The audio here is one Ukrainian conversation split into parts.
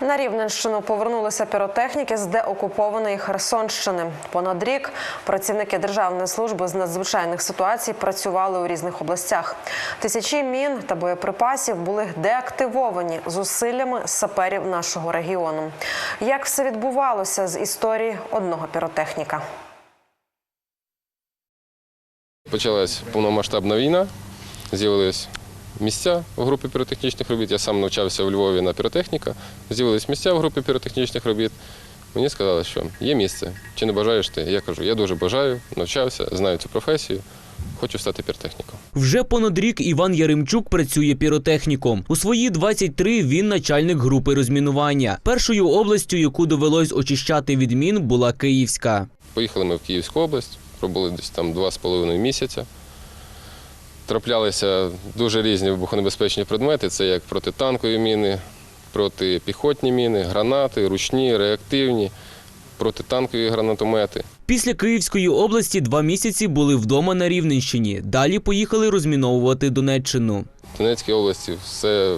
На Рівненщину повернулися піротехніки з деокупованої Херсонщини. Понад рік працівники Державної служби з надзвичайних ситуацій працювали у різних областях. Тисячі мін та боєприпасів були деактивовані зусиллями саперів нашого регіону. Як все відбувалося з історії одного піротехніка? Почалась повномасштабна війна, з'явились місця в групі піротехнічних робіт. Я сам навчався у Львові на піротехніка. З'явились місця в групі піротехнічних робіт. Мені сказали, що є місце. Чи не бажаєш ти? Я кажу, я дуже бажаю, навчався, знаю цю професію, хочу стати піротехніком. Вже понад рік Іван Яремчук працює піротехніком. У свої 23 він начальник групи розмінування. Першою областю, яку довелось очищати від мін, була Київська. Поїхали ми в Київську область, пробули десь там два з половиною місяця. Траплялися дуже різні вибухонебезпечні предмети, це як протитанкові міни, протипіхотні міни, гранати, ручні, реактивні, протитанкові гранатомети. Після Київської області два місяці були вдома на Рівненщині. Далі поїхали розміновувати Донеччину. В Донецькій області все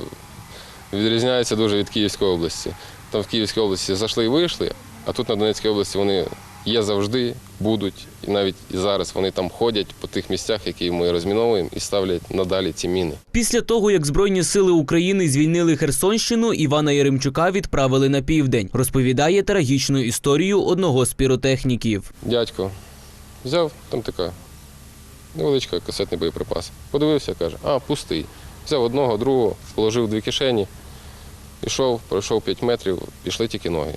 відрізняється дуже від Київської області. Там в Київській області зайшли і вийшли, а тут на Донецькій області вони є завжди, будуть. І навіть і зараз вони там ходять по тих місцях, які ми розміновуємо, і ставлять надалі ці міни. Після того, як Збройні сили України звільнили Херсонщину, Івана Яремчука відправили на південь. Розповідає трагічну історію одного з піротехніків. Дядько взяв там така невеличка касетний боєприпас. Подивився, каже, а, пустий. Взяв одного, другого, положив дві кишені, пішов, пройшов 5 метрів, пішли тільки ноги.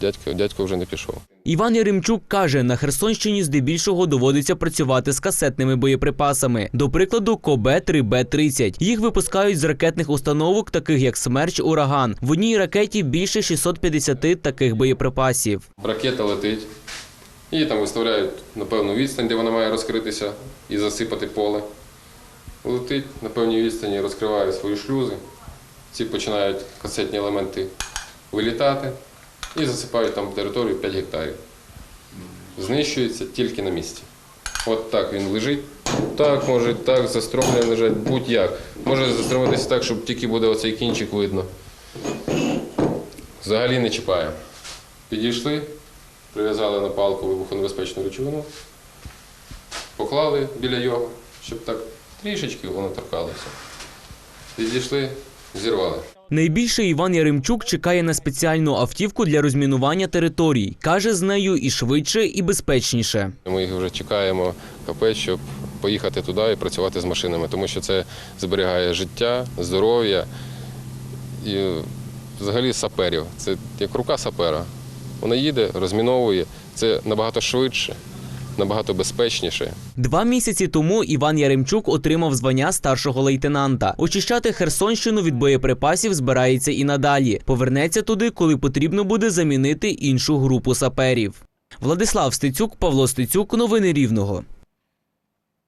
Дядько, дядько вже не пішов. Іван Яремчук каже, на Херсонщині здебільшого доводиться працювати з касетними боєприпасами. До прикладу, Кобе 3Б-30. Їх випускають з ракетних установок, таких як Смерч Ураган. В одній ракеті більше 650 таких боєприпасів. Ракета летить, її там виставляють на певну відстань, де вона має розкритися і засипати поле. Летить на певній відстані, розкриває свої шлюзи. Ці починають касетні елементи вилітати і засипають там територію 5 гектарів. Знищується тільки на місці. От так він лежить. Так, може, так, застромлений лежать, будь-як. Може застромитися так, щоб тільки буде оцей кінчик видно. Взагалі не чіпає. Підійшли, прив'язали на палку вибухонебезпечну речовину, поклали біля його, щоб так трішечки воно торкалося. Підійшли, зірвали. Найбільше Іван Яремчук чекає на спеціальну автівку для розмінування територій. Каже, з нею і швидше, і безпечніше. Ми їх вже чекаємо капець, щоб поїхати туди і працювати з машинами, тому що це зберігає життя, здоров'я і взагалі саперів. Це як рука сапера. Вона їде, розміновує. Це набагато швидше, набагато безпечніше. Два місяці тому Іван Яремчук отримав звання старшого лейтенанта. Очищати Херсонщину від боєприпасів збирається і надалі. Повернеться туди, коли потрібно буде замінити іншу групу саперів. Владислав Стецюк, Павло Стецюк, новини Рівного.